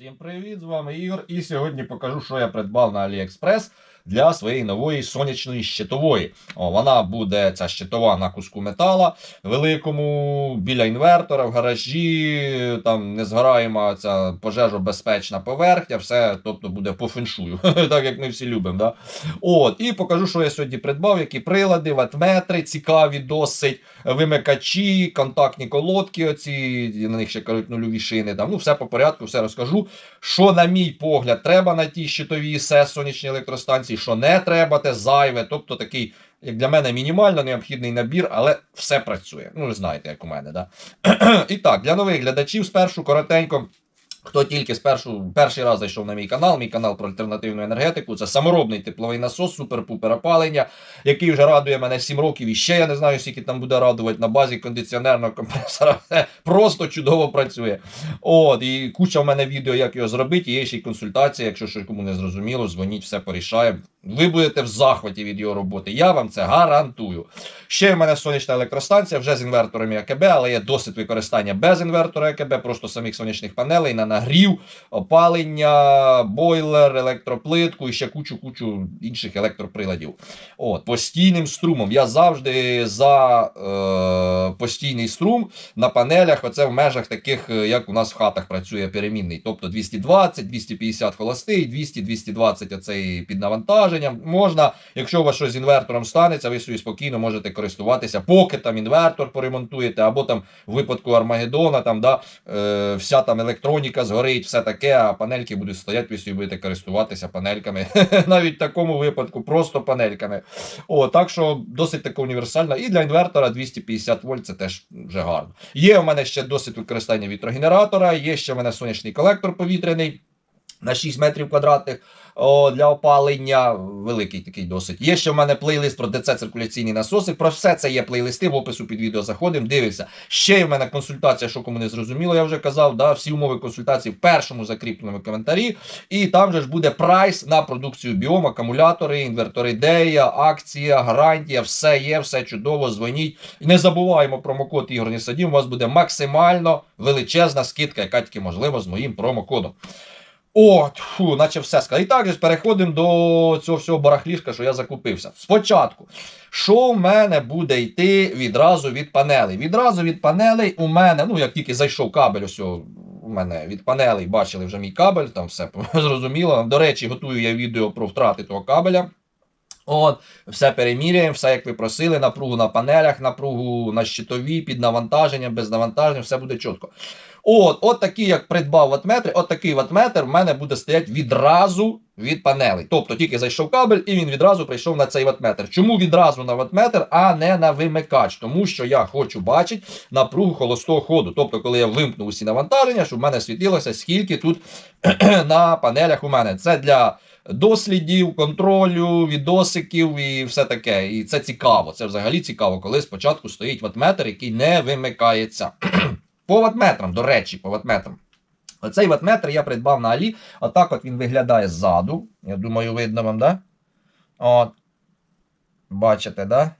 Всім привіт, з вами Ігор. І сьогодні покажу, що я придбав на AliExpress для своєї нової сонячної щитової. О, вона буде ця щитова на куску метала великому, біля інвертора, в гаражі, там незгораєма ця пожежобезпечна поверхня, все тобто буде по феншую, так як ми всі любимо. Да? От, і покажу, що я сьогодні придбав, які прилади, ватметри, цікаві досить, вимикачі, контактні колодки, оці, на них ще кажуть нульові шини. Там, ну, все по порядку, все розкажу. Що, на мій погляд, треба на тій щитовій СЕС сонячній електростанції, що не треба, те зайве. Тобто такий, як для мене, мінімально необхідний набір, але все працює. Ну, ви знаєте, як у мене, да? І так, для нових глядачів спершу коротенько. Хто тільки спершу перший раз зайшов на мій канал, мій канал про альтернативну енергетику, це саморобний тепловий насос, супер-пупер опалення, який вже радує мене 7 років і ще я не знаю, скільки там буде радувати на базі кондиціонерного компресора. Все просто чудово працює. От, і куча в мене відео, як його зробити. Є ще й консультація. Якщо щось кому не зрозуміло, дзвоніть, все порішаємо. Ви будете в захваті від його роботи. Я вам це гарантую. Ще в мене сонячна електростанція вже з інверторами АКБ, але є досвід використання без інвертора АКБ, просто самих сонячних панелей на нагрів, опалення, бойлер, електроплитку і ще кучу-кучу інших електроприладів. От, постійним струмом. Я завжди за е, постійний струм на панелях. Оце в межах таких, е, як у нас в хатах працює перемінний. Тобто 220, 250 холостий, 200, 220 оцей під навантаженням. Можна, якщо у вас щось з інвертором станеться, ви собі спокійно можете користуватися, поки там інвертор поремонтуєте, або там в випадку Армагеддона, там да, е, вся там електроніка згорить, все таке, а панельки будуть стояти, ви будете користуватися панельками. Навіть в такому випадку, просто панельками. О, так що досить така універсальна. І для інвертора 250 вольт це теж вже гарно. Є у мене ще досить використання вітрогенератора, є ще в мене сонячний колектор повітряний. На 6 метрів квадратних о, для опалення. Великий такий досить. Є ще в мене плейлист про ДЦ циркуляційні насоси. Про все це є плейлисти. В опису під відео заходимо, дивимося. Ще є в мене консультація, що кому не зрозуміло, я вже казав. Да, Всі умови консультації в першому закріпленому коментарі. І там же ж буде прайс на продукцію біом, акумулятори, інвертори Дея, акція, гарантія, все є, все чудово. Дзвоніть. І не забуваємо промокод Ігор Несадів. У вас буде максимально величезна скидка, яка тільки можливо з моїм промокодом. О, фу, наче все сказав. І так же переходимо до цього всього барахлішка, що я закупився. Спочатку, що в мене буде йти відразу від панелей? Відразу від панелей у мене, ну як тільки зайшов кабель, ось у мене від панелей бачили вже мій кабель, там все зрозуміло. До речі, готую я відео про втрати того кабеля. От, все переміряємо, все як ви просили, напругу на панелях, напругу на щитові, під навантаженням, без навантаження, все буде чітко. От, от такий, як придбав ватметри, от такий ватметр в мене буде стояти відразу від панелей. Тобто тільки зайшов кабель і він відразу прийшов на цей ватметр. Чому відразу на ватметр, а не на вимикач? Тому що я хочу бачити напругу холостого ходу. Тобто, коли я вимкнув усі навантаження, щоб в мене світилося, скільки тут на панелях у мене. Це для дослідів, контролю, відосиків і все таке. І це цікаво. Це взагалі цікаво, коли спочатку стоїть ватметр, який не вимикається. По ватметрам, до речі, по ватметрам. Оцей ватметр я придбав на Алі. Отак от він виглядає ззаду. Я думаю, видно вам, да? От. Бачите, да?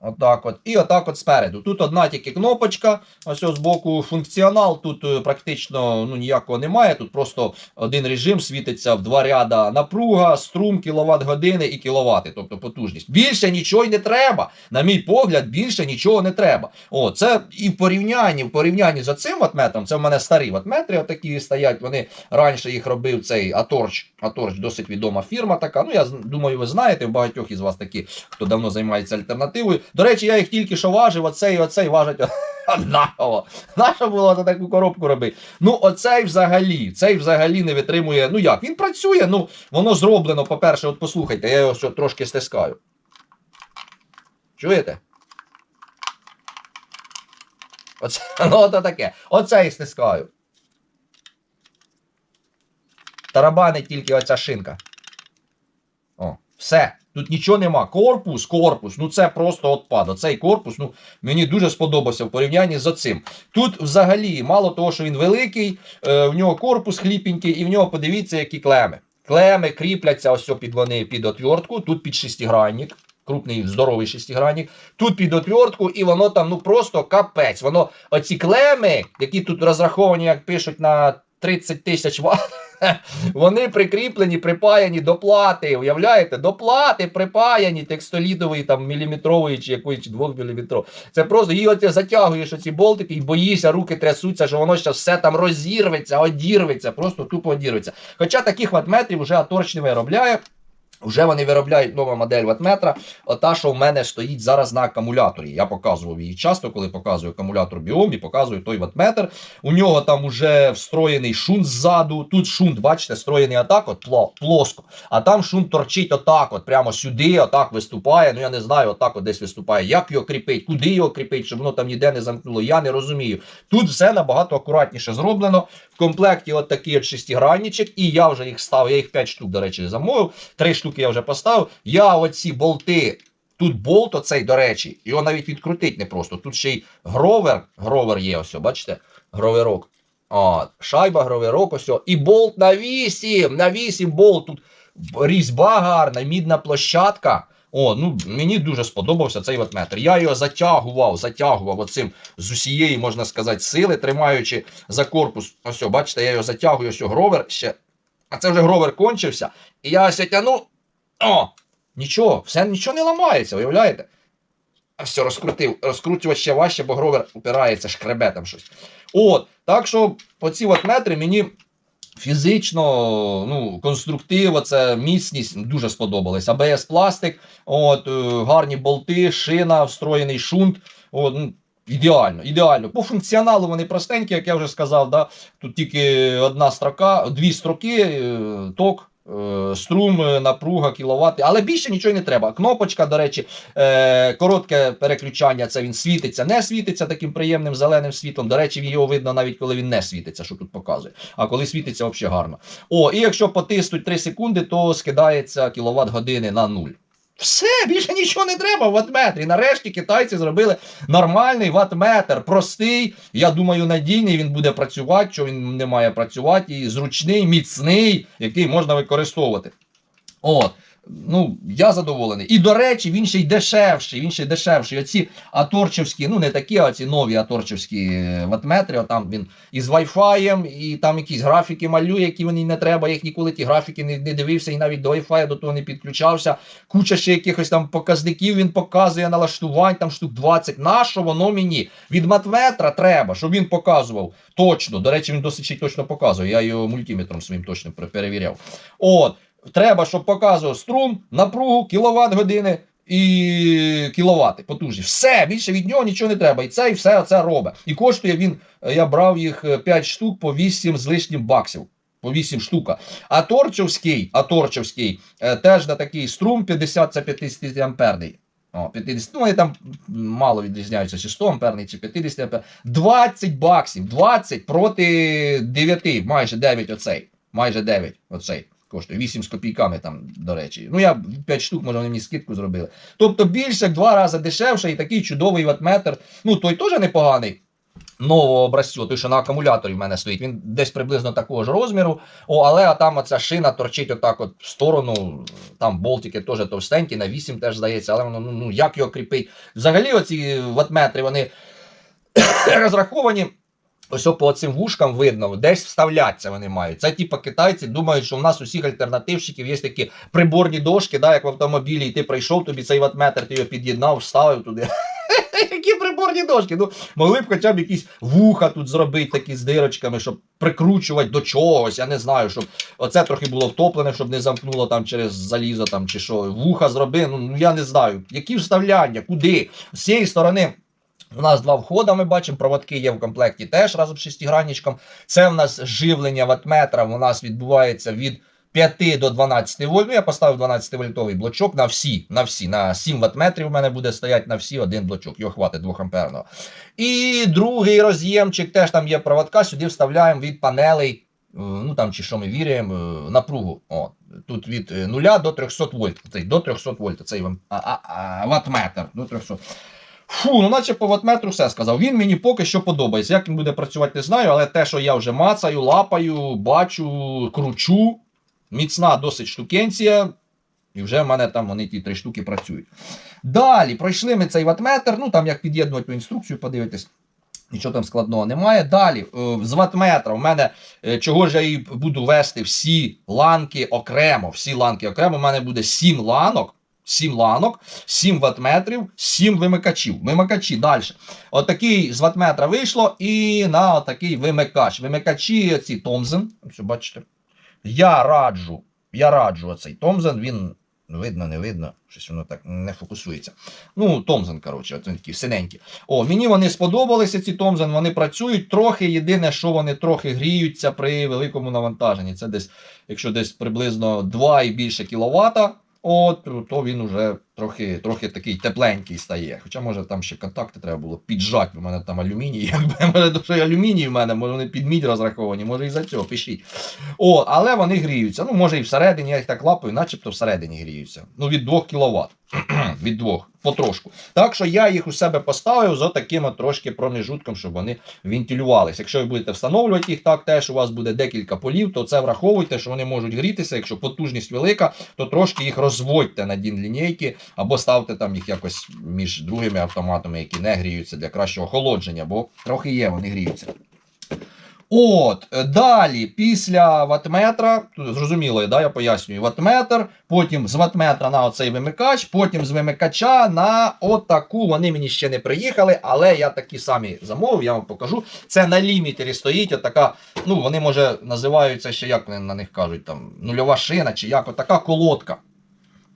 Отак от. І отак от спереду. Тут одна тільки кнопочка, ось з боку функціонал. Тут е, практично ну, ніякого немає. Тут просто один режим світиться в два ряда напруга, струм, кіловат години і кіловати, тобто потужність. Більше нічого й не треба. На мій погляд, більше нічого не треба. О, це і в порівнянні, в порівнянні з цим ватметром, це в мене старі ватметри, отакі стоять. Вони раніше їх робив цей Аторч. Аторч досить відома фірма така. Ну, я думаю, ви знаєте, в багатьох із вас такі, хто давно займається альтернативою. До речі, я їх тільки що важив, оцей і оцей важать однаково. Нащо було за таку коробку робити? Ну, оцей взагалі, цей взагалі не витримує. Ну як? Він працює, ну воно зроблено, по-перше, от послухайте, я його трошки стискаю. Чуєте? Оце, ну, ото таке. Оцей стискаю. Тарабанить тільки оця шинка. О, все. Тут нічого нема. Корпус, корпус, ну це просто отпад. Оцей корпус, ну мені дуже сподобався в порівнянні з оцим. Тут взагалі, мало того, що він великий, е, в нього корпус хліпенький, і в нього подивіться, які клеми. Клеми кріпляться ось під вони під отвертку, тут під шестигранник. Крупний здоровий шестигранник, тут під отвертку, і воно там ну просто капець. Воно оці клеми, які тут розраховані, як пишуть на 30 тисяч ватт. Вони прикріплені, припаяні до плати. Уявляєте? До плати припаяні текстолідової, там міліметрової чи якоїсь двохміліметрової. Це просто її оце затягуєш оці болтики і боїшся, руки трясуться, що воно ще все там розірветься, одірветься, просто тупо одірветься. Хоча таких ватметрів вже Аторч не виробляє. Вже вони виробляють нова модель ватметра, ота, що в мене стоїть зараз на акумуляторі. Я показував її часто, коли показую акумулятор біом і показую той ватметр. У нього там уже встроєний шунт ззаду. Тут шунт, бачите, встроєний отак, от плоско. А там шунт торчить отак, от прямо сюди, отак виступає. Ну я не знаю, отак от десь виступає. Як його кріпить, куди його кріпить, щоб воно там ніде не замкнуло. Я не розумію. Тут все набагато акуратніше зроблено. В комплекті от такий от шестигранничок, і я вже їх ставив. Я їх 5 штук, до речі, замовив. Три штуки я вже поставив. Я оці болти. Тут болт оцей, до речі, його навіть відкрутить непросто. Тут ще й гровер. Гровер є, ось, бачите? Гроверок. А, шайба, гроверок, ось. І болт на 8. На 8 болт. Тут різьба гарна, мідна площадка. О, ну мені дуже сподобався цей ватметр. Я його затягував, затягував оцим з усієї, можна сказати, сили, тримаючи за корпус. Ось, бачите, я його затягую, ось гровер ще. А це вже гровер кончився. І я ось тяну. О! Нічого, все нічого не ламається, уявляєте? А все, розкрутив. Розкручувати ще важче, бо гровер упирається, шкребе там щось. От, так що по ці от метри мені фізично, ну, конструктив, це міцність дуже сподобалось. АБС пластик, от, е, гарні болти, шина, встроєний шунт. От, ну, ідеально, ідеально. По функціоналу вони простенькі, як я вже сказав. Да? Тут тільки одна строка, дві строки, е, ток. Е, Струм, е, напруга, кіловати, але більше нічого не треба. Кнопочка, до речі, е, коротке переключання. Це він світиться, не світиться таким приємним зеленим світлом. До речі, його видно навіть коли він не світиться, що тут показує. А коли світиться, взагалі гарно. О, і якщо потиснуть 3 секунди, то скидається кіловат години на нуль. Все, більше нічого не треба в ватметрі. Нарешті китайці зробили нормальний ватметр, простий. Я думаю, надійний він буде працювати, що він не має працювати, і зручний, міцний, який можна використовувати. От. Ну, я задоволений. І до речі, він ще й дешевший. Він ще й дешевший. Оці аторчевські, ну не такі, а ці нові аторчевські е, ватметри. Там він із Wi-Fi, і там якісь графіки малює, які мені не треба. Я їх ніколи ті графіки не, не дивився і навіть до Wi-Fi до того не підключався. Куча ще якихось там показників він показує налаштувань, там штук 20. На що воно мені? Від матметра треба, щоб він показував точно. До речі, він досить точно показує. Я його мультиметром своїм точно перевіряв. От. Треба, щоб показував струм, напругу, кіловат години і кіловати потужність. Все, більше від нього нічого не треба. І це і все це робить. І коштує він, е, я брав їх 5 штук по 8 з лишнім баксів. По 8 штука. А Торчевський, а Торчевський е, теж на такий струм 50 це 50 амперний. О, 50, ну вони там мало відрізняються, чи 100 амперний, чи 50 амперний. 20 баксів, 20 проти 9, майже 9 оцей. Майже 9 оцей. Коштує 8 з копійками там, до речі. Ну, я 5 штук, може, вони мені скидку зробили. Тобто більше як два рази дешевше і такий чудовий ватметр. Ну, той теж непоганий. Нового образцю, той, що на акумуляторі в мене стоїть, він десь приблизно такого ж розміру. О, але там оця шина торчить отак от в сторону. Там болтики теж товстенькі, на 8 теж здається, але воно ну, ну як його кріпить. Взагалі, оці ватметри, вони розраховані. Ось по цим вушкам видно, десь вставляться вони мають. Це типу китайці думають, що в нас усіх альтернативщиків є такі приборні дошки, да, як в автомобілі, і ти прийшов, тобі цей ватметр, ти його під'єднав, вставив туди. Які приборні дошки? Ну, могли б хоча б якісь вуха тут зробити, такі з дирочками, щоб прикручувати до чогось. Я не знаю, щоб оце трохи було втоплене, щоб не замкнуло там через залізо там чи що. Вуха зроби. Ну, ну я не знаю. Які вставляння, куди? З цієї сторони. У нас два входи, ми бачимо, проводки є в комплекті теж разом з шестигранничком. Це в нас живлення ватметра, у нас відбувається від 5 до 12 вольт. Ну, я поставив 12 вольтовий блочок на всі, на всі, на 7 ватметрів у мене буде стояти на всі один блочок. Його хватить 2 амперного. І другий роз'ємчик, теж там є проводка, сюди вставляємо від панелей. е, Ну там чи що ми віряємо, е, напругу. О, тут від 0 до 300 вольт. До 300 вольт. Цей ватметр до 300. Фу, ну наче по ватметру все сказав. Він мені поки що подобається. Як він буде працювати, не знаю, але те, що я вже мацаю, лапаю, бачу, кручу. Міцна досить штукенція. І вже в мене там вони ті три штуки працюють. Далі пройшли ми цей ватметр. Ну там як під'єднувати інструкцію, подивитись. Нічого там складного немає. Далі, е, з ватметра, в мене е, чого ж я і буду вести всі ланки окремо. Всі ланки окремо. У мене буде 7 ланок. 7 ланок, 7 ватметрів, 7 вимикачів. Вимикачі далі. Отакий з ватметра вийшло, і на отакий вимикач. Вимикачі ці Томзен. Ось бачите. Я раджу, я раджу оцей Томзен, він видно, не видно, щось воно так не фокусується. Ну, Томзен, коротше, от він такий синенький. О, мені вони сподобалися, ці Томзен, вони працюють. Трохи єдине, що вони трохи гріються при великому навантаженні. Це десь, якщо десь приблизно 2 і більше кіловата, от, то він уже трохи, трохи такий тепленький стає. Хоча, може, там ще контакти треба було піджати, бо в мене там алюміній, якби може, що алюміній в мене, може вони під мідь розраховані, може і за цього пишіть. О, але вони гріються. Ну, може і всередині, я їх так лапаю, начебто всередині гріються. Ну, від 2 кВт. від двох, потрошку. Так що я їх у себе поставив з таким трошки проміжутком, щоб вони вентилювалися. Якщо ви будете встановлювати їх так, теж у вас буде декілька полів, то це враховуйте, що вони можуть грітися. Якщо потужність велика, то трошки їх розводьте на дін лінійки, або ставте там їх якось між другими автоматами, які не гріються для кращого охолодження, бо трохи є, вони гріються. От, е, далі, після ватметра, зрозуміло, да, я пояснюю, ватметр, потім з ватметра на оцей вимикач, потім з вимикача на отаку. Вони мені ще не приїхали, але я такі самі замовив, я вам покажу. Це на лімітері стоїть отака, ну вони може називаються ще, як на них кажуть, там нульова шина чи як, отака колодка.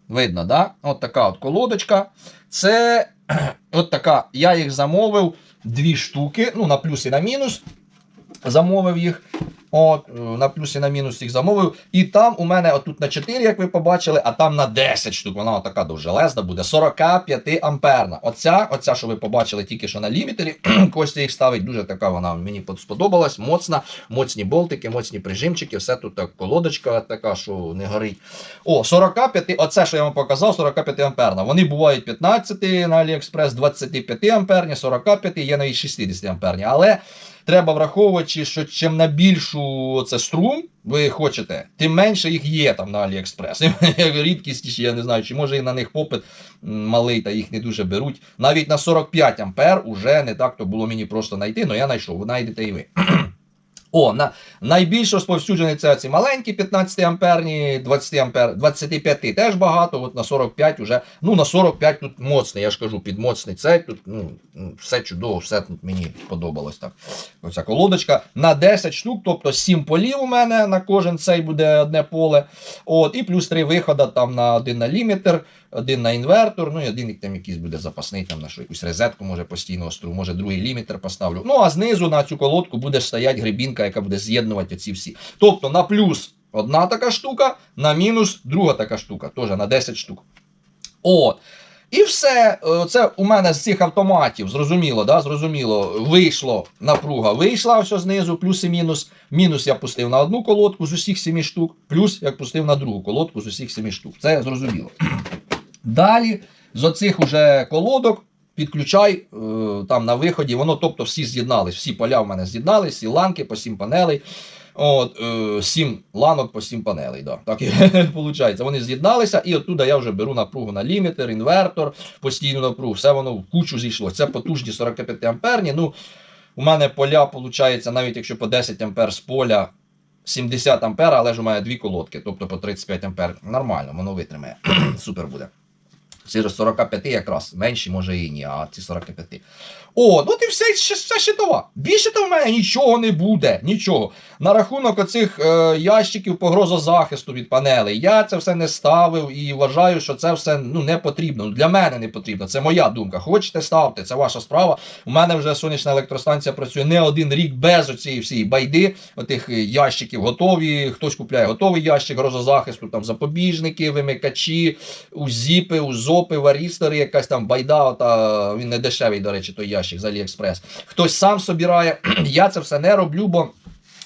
Видно, да? От така от колодочка. Це от я їх замовив дві штуки, ну на плюс і на мінус замовив їх. От, е, на плюс і на мінус їх замовив. І там у мене отут на 4, як ви побачили, а там на 10 штук. Вона така довжелезна буде. 45 амперна. Оця, оця, що ви побачили тільки що на лімітері, Костя їх ставить. Дуже така вона мені сподобалась. Моцна, моцні болтики, моцні прижимчики, все тут так колодочка така, що не горить. О, 45, оце, що я вам показав, 45 амперна. Вони бувають 15 на Аліекспрес, 25 амперні, 45, є навіть 60 амперні. Але треба враховувати, що чим на більшу це струм ви хочете, тим менше їх є там на Аліекспрес. Рідкісніше, я не знаю, чи може і на них попит малий, та їх не дуже беруть. Навіть на 45 ампер уже не так то було мені просто знайти, але я знайшов, ви знайдете і ви. О, на, найбільш розповсюджені це ці маленькі 15 амперні, 20 ампер, 25 теж багато, от на 45 уже, ну на 45 тут моцний, я ж кажу, підмоцний цей, тут ну, все чудово, все тут мені подобалось так. Оця колодочка. На 10 штук, тобто 7 полів у мене на кожен цей буде одне поле. От, І плюс 3 виходи там на один на лімітер, один на інвертор, ну і один там якийсь буде запасний, там на що якусь розетку, може постійного струму, може другий лімітер поставлю. Ну а знизу на цю колодку буде стояти грибінка, яка буде з'єднувати ці всі. Тобто на плюс одна така штука, на мінус друга така штука, теж на 10 штук. От. І все, це у мене з цих автоматів, зрозуміло, да, зрозуміло, вийшло напруга, вийшла все знизу, плюс і мінус. Мінус я пустив на одну колодку з усіх семи штук, плюс я пустив на другу колодку з усіх семи штук. Це зрозуміло. Далі з оцих уже колодок підключай е, там на виході. Воно, тобто, всі з'єднались, всі поля в мене з'єднались, всі ланки по сім панелей. От, е, Сім ланок по сім панелей. Да. Так виходить. Вони з'єдналися, і оттуда я вже беру напругу на лімітер, інвертор, постійну напругу, все воно в кучу зійшло. Це потужні 45 амперні. Ну, У мене поля, виходить, навіть якщо по 10 ампер з поля 70 ампер, але ж у мене дві колодки, тобто по 35 ампер. Нормально, воно витримає. Супер буде. Ці 45 якраз менші, може і ні, а ці 45. О, ну ти все, все щитова. Більше то в мене нічого не буде. Нічого. На рахунок оцих е, ящиків погрозозахисту від панелей. Я це все не ставив і вважаю, що це все ну, не потрібно. Для мене не потрібно. Це моя думка. Хочете ставте, це ваша справа. У мене вже сонячна електростанція працює не один рік без оцієї всієї байди, отих ящиків готові. Хтось купляє готовий ящик грозозахисту, там запобіжники, вимикачі, узіпи, узопи, варістори, якась там байда. Ота, він не дешевий, до речі, той ящик з Аліекспрес. Хтось сам собирає. Я це все не роблю, бо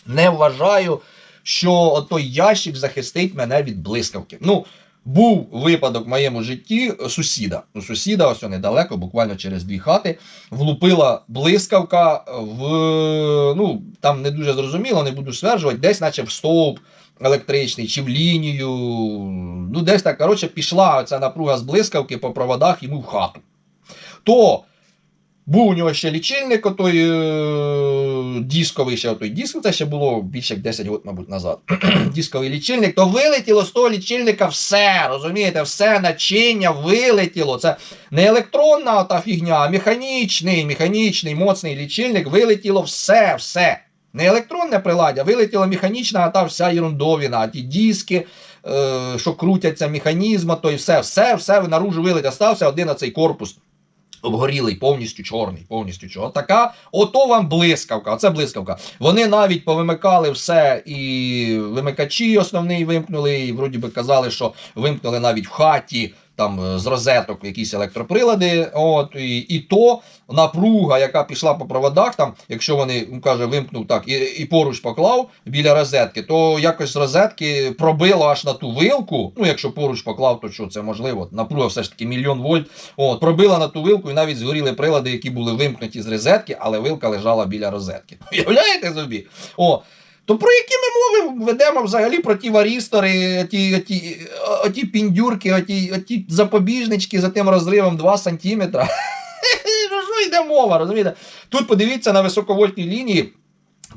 не вважаю, що той ящик захистить мене від блискавки. Ну, був випадок в моєму житті сусіда. У сусіда, ось недалеко, буквально через дві хати, влупила блискавка в. Ну, там не дуже зрозуміло, не буду стверджувати, десь, наче в стовп електричний чи в лінію. Ну, десь так, коротше, пішла ця напруга з блискавки по проводах йому в хату. То Був у нього ще лічильник, отой е, дисковий ще отой диск, це ще було більше як 10 років, мабуть, назад. Дисковий лічильник, то вилетіло з того лічильника все, розумієте, все начиння вилетіло. Це не електронна та фігня, а механічний, механічний, моцний лічильник, вилетіло все, все. Не електронне приладдя, вилетіла механічна, а та вся ерундовіна, а ті диски, е, що крутяться, механізми, то і все, все, все наружу вилетіло. Стався один оцей корпус обгорілий, повністю чорний, повністю чорний. Така, ото вам блискавка. Оце блискавка. Вони навіть повимикали все, і вимикачі основний вимкнули, і вроді би казали, що вимкнули навіть в хаті. Там е, з розеток якісь електроприлади, от і, і то напруга, яка пішла по проводах, там, якщо вони каже, вимкнув так і, і поруч поклав біля розетки, то якось з розетки пробило аж на ту вилку. Ну, якщо поруч поклав, то що це можливо? Напруга все ж таки мільйон вольт. От, пробила на ту вилку, і навіть згоріли прилади, які були вимкнуті з розетки, але вилка лежала біля розетки. Уявляєте собі? О, то про які ми мови ведемо взагалі про ті варістори, ті, ті, оті піндюрки, оті, оті запобіжнички за тим розривом 2 сантиметра? Про що йде мова, розумієте? Тут подивіться на високовольтній лінії.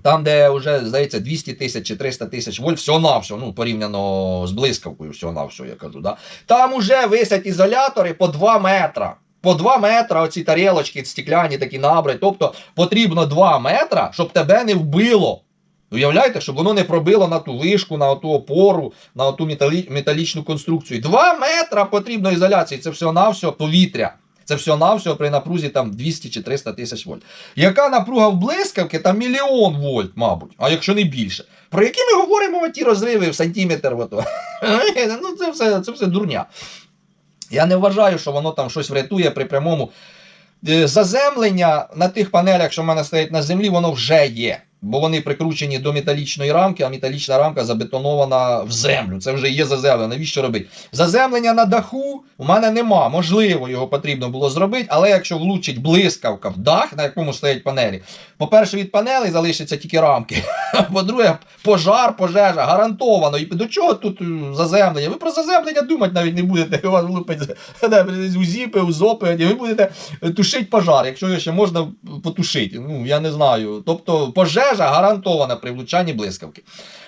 Там, де вже, здається, 200 тисяч чи 300 тисяч вольт, всього навсього ну, порівняно з блискавкою, всього навсього, я кажу. Да? Там уже висять ізолятори по 2 метра. По 2 метра оці тарілочки стекляні такі набри. Тобто потрібно 2 метра, щоб тебе не вбило. Уявляєте, щоб воно не пробило на ту вишку, на ту опору, на ту металі... металічну конструкцію. 2 метра потрібно ізоляції. Це всього-навсього повітря. Це всього-навсього при напрузі там 200 чи 300 тисяч вольт. Яка напруга в блискавки? Там мільйон вольт, мабуть, а якщо не більше. Про які ми говоримо ті розриви в сантиметр? Ну, це все, це все дурня. Я не вважаю, що воно там щось врятує при прямому. Е, Заземлення на тих панелях, що в мене стоять на землі, воно вже є. Бо вони прикручені до металічної рамки, а металічна рамка забетонована в землю. Це вже є заземлення. Навіщо робити? Заземлення на даху у мене нема. Можливо, його потрібно було зробити, але якщо влучить блискавка в дах, на якому стоять панелі, по-перше, від панелей залишаться тільки рамки. По-друге, пожар, пожежа, гарантовано. І до чого тут е, заземлення? Ви про заземлення думати навіть не будете. У вас влупить у зіпи, у зопи, ви будете тушити пожар, якщо його ще можна потушити. Ну, я не знаю. Тобто пожежа гарантована при влучанні блискавки.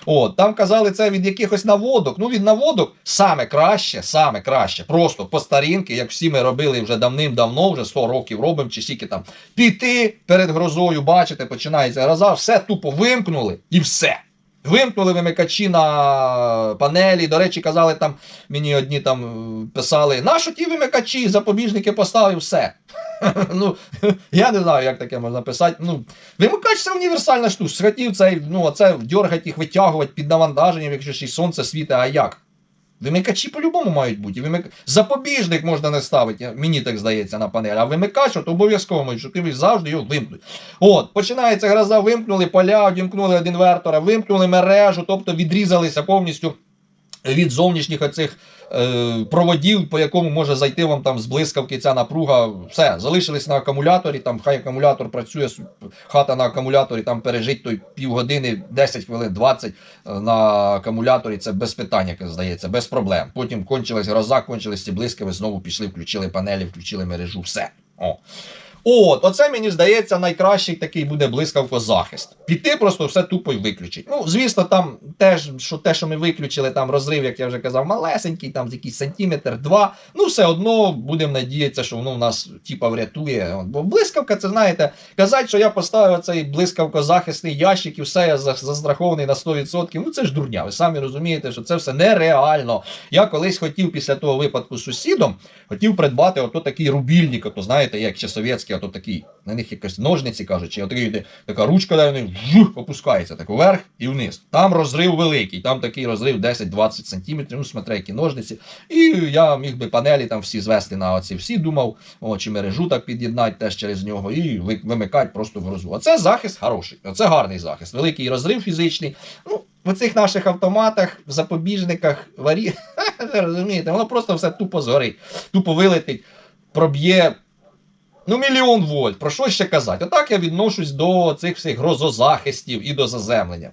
От, там казали це від якихось наводок. Ну, від наводок саме краще, саме краще. Просто по старінки, як всі ми робили вже давним-давно, вже 100 років робимо, чи скільки там піти перед грозою, бачите, починається гроза, все тупо вимкнули і все. Вимкнули вимикачі на панелі. До речі, казали там, мені одні там е, писали, нащо ті вимикачі, запобіжники поставив, все. ну, я не знаю, як таке можна писати. Ну, вимикач це універсальна штука. Схотів цей, ну, оце дергати їх, витягувати під навантаженням, якщо ще й сонце світить, а як? Вимикачі по-любому мають бути. Вимик... Запобіжник можна не ставити, мені так здається, на панель, а вимикач от обов'язково мають, що ти завжди його вимкнуть. От, починається гроза, вимкнули поля, вімкнули один вертора, вимкнули мережу, тобто відрізалися повністю від зовнішніх оцих проводів, по якому може зайти вам там з блискавки ця напруга. Все, залишились на акумуляторі, там хай акумулятор працює, хата на акумуляторі, там пережить той півгодини, 10 хвилин, 20 е, на акумуляторі. Це без питань, як здається, без проблем. Потім кончилась гроза, кончились ці блискави, знову пішли, включили панелі, включили мережу, все. О. От, оце мені здається, найкращий такий буде блискавкозахист. Піти просто все тупо й виключить. Ну, звісно, там теж, що те, що ми виключили, там розрив, як я вже казав, малесенький, там якийсь сантиметр, два. Ну, все одно будемо надіятися, що воно в нас типа врятує. Бо блискавка, це знаєте, казати, що я поставив цей блискавкозахисний ящик і все, я застрахований на 100%. Ну це ж дурня. Ви самі розумієте, що це все нереально. Я колись хотів після того випадку з сусідом, хотів придбати ото такий рубільник, ото знаєте, як ще совєтський, ото такий, на них якось ножниці кажуть, чи отакий, така ручка, де вони вжух, опускається так вверх і вниз. Там розрив великий, там такий розрив 10-20 см, ну смотри, які ножниці. І я міг би панелі там всі звести на оці всі, думав, о, чи мережу так під'єднати теж через нього і вимикати просто в грозу. Оце захист хороший, оце гарний захист. Великий розрив фізичний. Ну, в цих наших автоматах, в запобіжниках, варі... розумієте, воно просто все тупо згорить, тупо вилетить, проб'є. Ну, мільйон вольт. Про що ще казати? Отак я відношусь до цих всіх грозозахистів і до заземлення.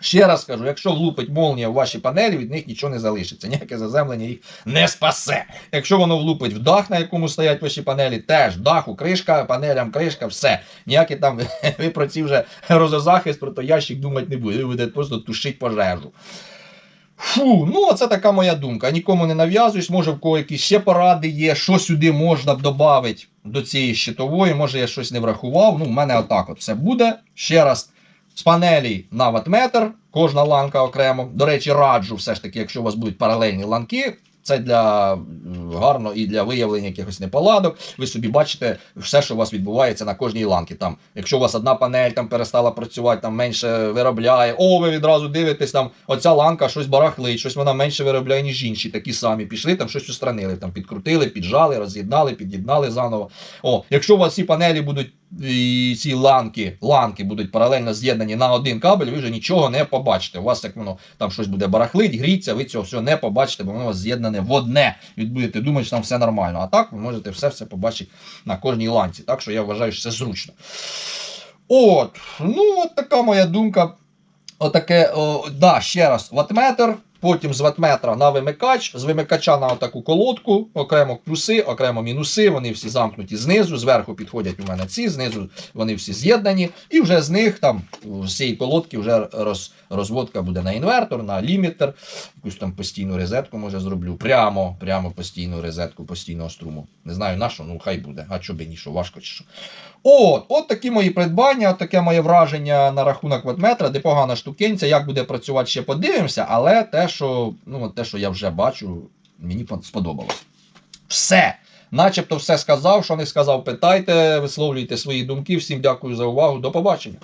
Ще раз кажу, якщо влупить молнія в ваші панелі, від них нічого не залишиться. Ніяке заземлення їх не спасе. Якщо воно влупить в дах, на якому стоять ваші панелі, теж даху, кришка, панелям, кришка, все. Ніякі там ви про ці вже розозахист, про той ящик думати не будете. Ви будете просто тушити пожежу. Фу, ну це така моя думка. Нікому не нав'язуюсь, може в кого якісь ще поради є, що сюди можна б додати до цієї щитової, може я щось не врахував. Ну, в мене отак от все буде. Ще раз, з панелі на ватметр, кожна ланка окремо. До речі, раджу все ж таки, якщо у вас будуть паралельні ланки. Це для гарно і для виявлення якихось неполадок. Ви собі бачите все, що у вас відбувається на кожній ланці. Там, якщо у вас одна панель там перестала працювати, там менше виробляє, о, ви відразу дивитесь, там оця ланка щось барахлить, щось вона менше виробляє, ніж інші. Такі самі пішли, там щось устранили, там підкрутили, піджали, роз'єднали, під'єднали заново. О, якщо у вас ці панелі будуть ці ланки, ланки будуть паралельно з'єднані на один кабель, ви вже нічого не побачите. У вас як воно там щось буде барахлить, гріться, ви цього всього не побачите, бо воно у вас з'єднане в одне. І будете думати, що там все нормально. А так ви можете все все побачити на кожній ланці. Так що я вважаю, що це зручно. От, ну, от така моя думка. Отаке, о, да, ще раз, ватметр, потім з ватметра на вимикач, з вимикача на таку колодку, окремо плюси, окремо мінуси, вони всі замкнуті знизу, зверху підходять у мене ці, знизу вони всі з'єднані, і вже з них там з цієї колодки вже роз, розводка буде на інвертор, на лімітер, якусь там постійну розетку може зроблю. Прямо, прямо постійну розетку постійного струму. Не знаю на що, ну хай буде. А чого би ні, що важко чи що. От, от такі мої придбання, от таке моє враження на рахунок ватметра, де погана штукенця, як буде працювати, ще подивимося, але те, що, ну, те, що я вже бачу, мені сподобалось. Все. Начебто все сказав, що не сказав, питайте, висловлюйте свої думки. Всім дякую за увагу. До побачення.